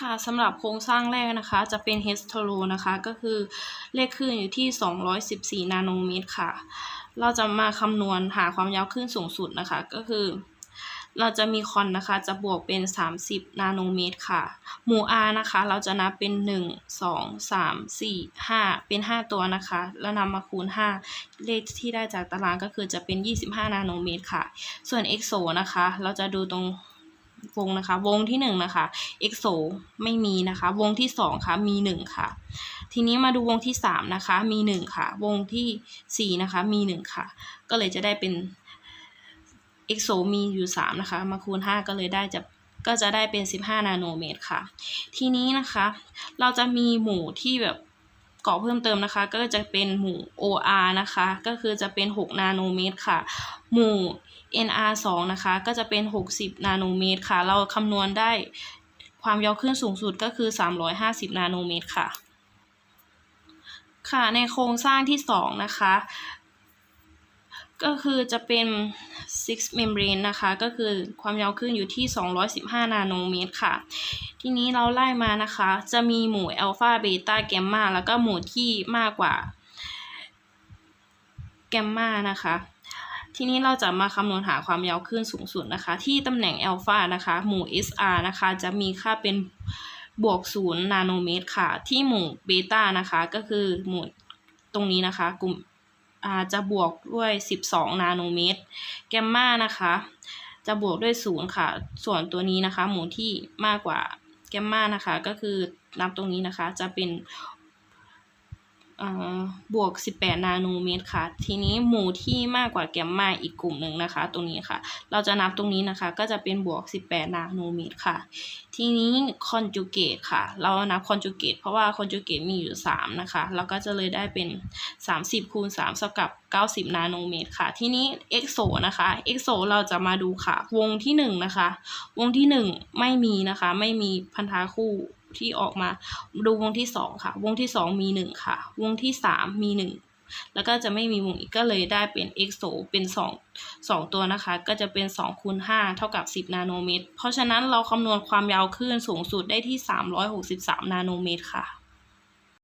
ค่ะสำหรับโครงสร้างแรกนะคะ จะเป็น h e s t e r o นะคะ ก็คือเลขคลื่นอยู่ที่ 214 นาโนเมตรค่ะ เราจะมาคำนวณหาความยาวคลื่นสูงสุดนะคะ ก็คือ เราจะมีคอนนะคะ จะบวกเป็น 30 นาโนเมตรค่ะ หมู่ r นะคะ เราจะนับเป็น 1 2 3 4 5 เป็น 5 ตัวนะคะ แล้วนำมาคูณ 5 เลขที่ได้จากตารางก็คือจะเป็น 25 นาโนเมตรค่ะ ส่วน exo นะคะ เราจะดูตรง วงนะคะ วงที่หนึ่งนะคะ exo ไม่มีนะคะ วงที่สองค่ะ มีหนึ่งค่ะ ทีนี้มาดูวงที่สามนะคะ มีหนึ่งค่ะ วงที่สี่นะคะ มีหนึ่งค่ะ ก็เลยจะได้เป็น exo มีอยู่สามนะคะ มาคูณห้าก็เลยได้จะก็จะได้เป็นสิบห้านาโนเมตรค่ะ ทีนี้นะคะ เราจะมีหมู่ที่แบบ เกาะเพิ่มเติมนะคะ ก็จะเป็นหมู่ OR นะคะ ก็คือจะเป็น 6 นาโนเมตรค่ะ หมู่ NR 2นะคะ ก็จะเป็น 60 นาโนเมตรค่ะ เราคำนวณได้ความยาวคลื่นสูงสุดก็คือ 350 นาโนเมตรค่ะ ค่ะ ในโครงสร้างที่ 2 นะคะ ก็คือจะเป็น six membrane นะคะ ก็คือความยาวคลื่นอยู่ที่ 215 นาโนเมตรค่ะ ทีนี้เราไล่มานะคะ จะมีหมู่อัลฟาเบต้าแกมมาแล้วก็หมู่ที่มากกว่าแกมมานะคะ ทีนี้เราจะมาคำนวณหาความยาวคลื่นสูงสุดนะคะ ที่ตำแหน่งอัลฟานะคะ หมู่ SR นะคะ จะมีค่าเป็นบวก0นาโนเมตรค่ะ ที่หมู่เบต้านะคะ ก็คือหมู่ตรงนี้นะคะ กลุ่ม จะบวกด้วย 12 นาโนเมตร แกมมานะคะ จะบวกด้วย 0 ค่ะ ส่วนตัวนี้นะคะ หมู่ที่มากกว่าแกมมานะคะ ก็คือนับตรงนี้นะคะ จะเป็น บวก 18 นาโนเมตรค่ะ ทีนี้หมู่ที่มากกว่าแกมมาอีกกลุ่มหนึ่งนะคะ ตรงนี้ค่ะ เราจะนับตรงนี้นะคะ ก็จะเป็นบวก 18 นาโนเมตรค่ะ ทีนี้คอนจูเกตค่ะ เรานับคอนจูเกตเพราะว่าคอนจูเกตมีอยู่ 3 นะคะ เราก็จะเลยได้เป็น 30 คูณ3เท่ากับ 90 นาโนเมตรค่ะ ทีนี้ EXO นะคะ EXO เราจะมาดูค่ะ วงที่ 1 นะคะ วงที่ 1 ไม่มีนะคะ ไม่มีพันธะคู่ ที่ออกมาดูวงที่สองค่ะ วงที่สองมีหนึ่งค่ะ วงที่สามมีหนึ่งแล้วก็จะไม่มีวงอีกก็เลยได้เป็น EXO เป็น2 2 ตัวนะคะ ก็จะเป็น2คูณ5เท่ากับ 10 นาโนเมตร เพราะฉะนั้นเราคำนวณความยาวคลื่นสูงสุดได้ที่ 363 นาโนเมตรค่ะ